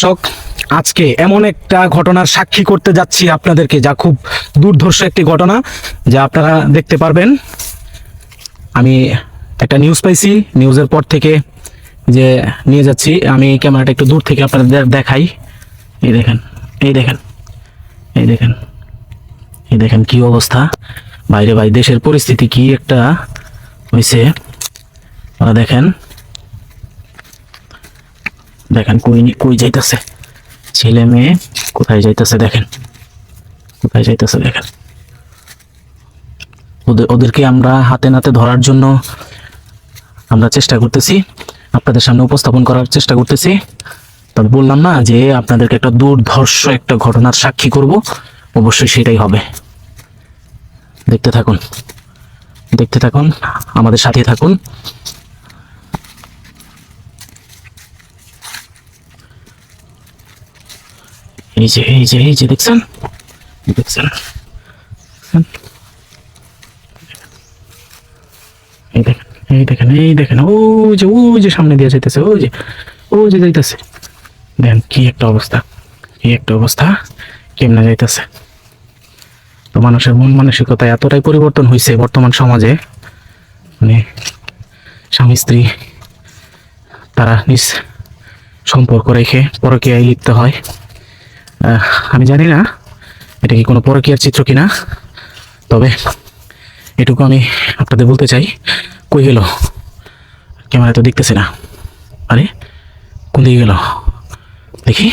দর্শক, আজকে এমন একটা ঘটনার সাক্ষী করতে যাচ্ছি আপনাদেরকে যা খুব দুর্ধর্ষ একটি ঘটনা, যা আপনারা দেখতে পারবেন। আমি একটা নিউজ পাইছি নিউজের পর থেকে যে নিয়ে যাচ্ছি। আমি ক্যামেরাটা একটু দূর থেকে আপনাদের দেখাই। এই দেখেন এই দেখেন এই দেখেন এই দেখেন কি অবস্থা। বাইরে ভাই, দেশের পরিস্থিতি কি একটা হয়েছে ওরা দেখেন। দেখেন, কই কই যাইতেছে? ছেলে মেয়ে কোথায় যাইতেছে দেখেন। কোথায় যাইতেছে দেখেন। ওদের ওদেরকে আমরা হাতে নাতে ধরার জন্য আমরা চেষ্টা করতেছি। আপনাদের সামনে উপস্থাপন করার চেষ্টা করতেছি। তবে বললাম না যে আপনাদেরকে একটা দুর্ধর্ষ একটা ঘটনার সাক্ষী করব। অবশ্যই সেটাই হবে। দেখতে থাকুন। দেখতে থাকুন, আমাদের সাথে থাকুন। এই যে এই যে এই যে, দেখছেন? দেখছেন? এই দেখেন এই দেখেন ও যে ও যে সামনে দিয়ে যাইতেছে, ও যে ও যে যাইতেছে। দেখেন কি একটা অবস্থা, কি একটা অবস্থা, কেমনে যাইতেছে। তো মানুষের মন মানসিকতা এতটাই পরিবর্তন হয়েছে বর্তমান সমাজে মানে স্বামী, স্ত্রী, তারা নিজ সম্পর্ক রেখে পরকীয়ায় লিপ্ত হয়। আমি জানি না এটা কি কোনো পরকীয়ার চিত্র কিনা, তবে এটুকু আমি আপনাদের বলতে চাই, কই গেল? ক্যামেরা তো দেখতেছে না। আরে, কোন দিকে গেল? দেখি।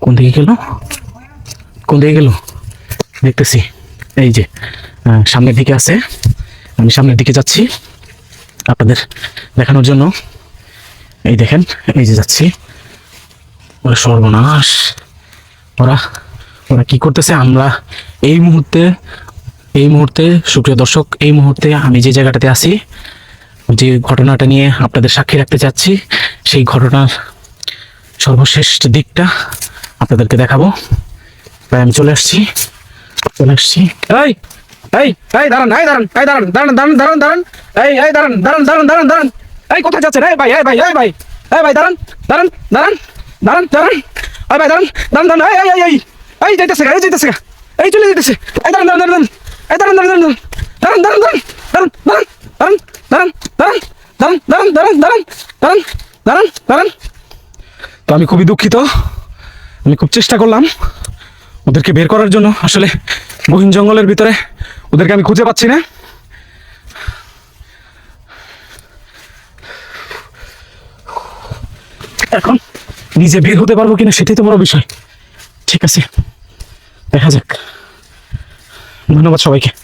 কোন দিকে গেল? কোন দিকে গেল? দেখতেছি। এই যে সামনের দিকে আছে। আমি সামনের দিকে যাচ্ছি আপনাদের দেখানোর জন্য। এই দেখেন, এই যে যাচ্ছি। ওরা সর্বনাশ ওরা ওরা কি করতেছে আমরা এই মুহূর্তে এই মুহূর্তে সুপ্রিয় দর্শক এই মুহূর্তে আমি যে জায়গাটাতে আছি যে ঘটনাটা নিয়ে আপনাদের সাক্ষী রাখতে চাচ্ছি সেই ঘটনার সর্বশেষ দিকটা আপনাদেরকে দেখাবো তাই আমি চলে আসছি চলে আসছি এই এই এই দাঁড়ান এই দাঁড়ান এই দাঁড়ান দাঁড়ান দাঁড়ান দাঁড়ান দাঁড়ান এই এই দাঁড়ান দাঁড়ান দাঁড়ান দাঁড়ান দাঁড়ান এই কোথায় যাচ্ছেন এই ভাই এই ভাই এই ভাই এই ভাই দাঁড়ান দাঁড়ান দাঁড়ান দাঁড়ান দাঁড়ান এই ভাই দাঁড়ান দাঁড়ান দাঁড়ান এই এই এই এই যাইতেছে এই যাইতেছে। এই চলে যাইতেছে এই দাঁড়ান দাঁড়ান দাঁড়ান এই দাঁড়ান দাঁড়ান দাঁড়ান দাঁড়ান দাঁড়ান দাঁড়ান দাঁড়ান দাঁড়ান দাঁড়ান দাঁড়ান দাঁড়ান দাঁড়ান দাঁড়ান দাঁড়ান দাঁড়ান দাঁড়ান তো আমি খুবই দুঃখিত আমি খুব চেষ্টা করলাম ওদেরকে বের করার জন্য আসলে গহীন জঙ্গলের ভিতরে ওদেরকে আমি খুঁজে পাচ্ছি না এখন নিজে বের হতে পারব কিনা সেটাই তো বড় বিষয়। ঠিক আছে, দেখা যাক। ধন্যবাদ সবাইকে।